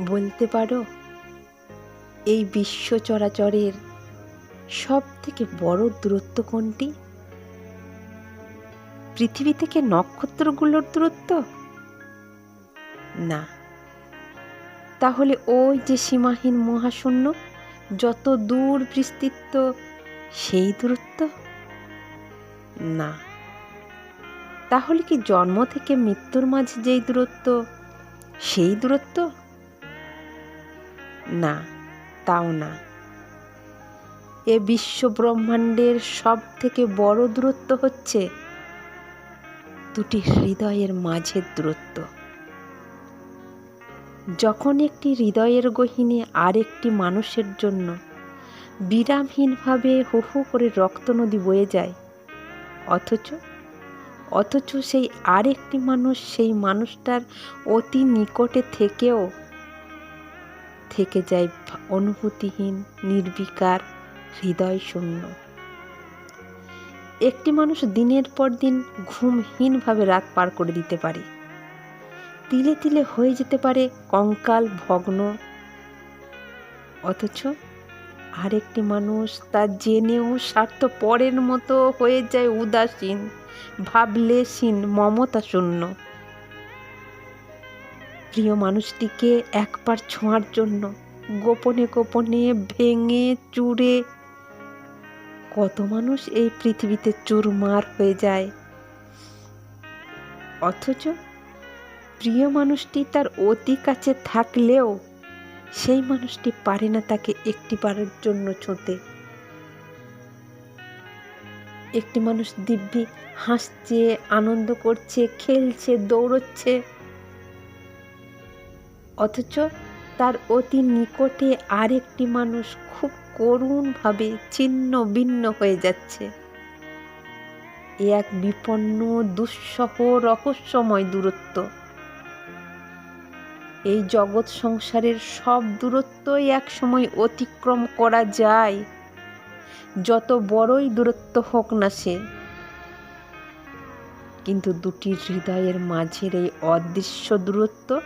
বলতে পারো? এই বিশ্ব চরাচরের সব থেকে বড় দূরত্ব কোনটি? পৃথিবী থেকে নক্ষত্রগুলোর দূরত্ব? না। তাহলে ওই যে সীমাহীন মহাশূন্য, যত দূর বিস্তৃত, সেই দূরত্ব? না। তাহলে কি জন্ম থেকে মৃত্যুর মাঝে যেই দূরত্ব, সেই দূরত্ব? না, তাও না। এ বিশ্ব ব্রহ্মাণ্ডের সব থেকে বড় দূরত্ব হচ্ছে দুটি হৃদয়ের মাঝের দূরত্ব। যখন একটি হৃদয়ের গহীনে আরেকটি মানুষের জন্য বিরামহীনভাবে হু হু করে রক্ত নদী বয়ে যায়, অথচ অথচ সেই আরেকটি মানুষ সেই মানুষটার অতি নিকটে থেকেও থেকে যায় অনুভূতিহীন, নির্বিকার হৃদয় শূন্য একটি মানুষ দিনের পর দিন ঘুমহীনভাবে রাত পার করে দিতে পারে। তিলে তিলে হয়ে যেতে পারে কঙ্কাল, ভগ্ন। অথচ আরেকটি মানুষ তা জেনেও স্বার্থ পরের মতো হয়ে যায় উদাসীন, ভাবলেশীন মমতা শূন্য প্রিয় মানুষটিকে একবার ছোঁয়ার জন্য গোপনে গোপনে ভেঙে চুরে কত মানুষ এই পৃথিবীতে চুরমার হয়ে যায়। অথচ প্রিয় মানুষটি তার অতি কাছে থাকলেও সেই মানুষটি পারে না তাকে একটি বারের জন্য ছোঁতে। একটি মানুষ দিব্যি হাসছে, আনন্দ করছে, খেলছে, দৌড়চ্ছে। অথচ তার অতি নিকটে আরেকটি মানুষ খুব করুণভাবে ছিন্ন ভিন্ন হয়ে যাচ্ছে। এ এক বিপন্ন, দুঃসহ, রহস্যময় দূরত্ব। এই জগৎ সংসারের সব দূরত্বই এক সময় অতিক্রম করা যায়। যত বড়ই দূরত্ব হোক না সে। কিন্তু দুটি হৃদয়ের মাঝের এই অদৃশ্য দূরত্ব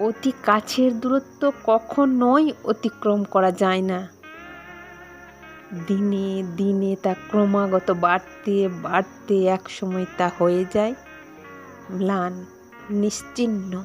অতি কাছের দূরত্ব কখনোই অতিক্রম করা যায় না। দিনে দিনে তা ক্রমাগত বাড়তে বাড়তে এক সময় তা হয়ে যায়। ম্লান, নিশ্চিহ্ন।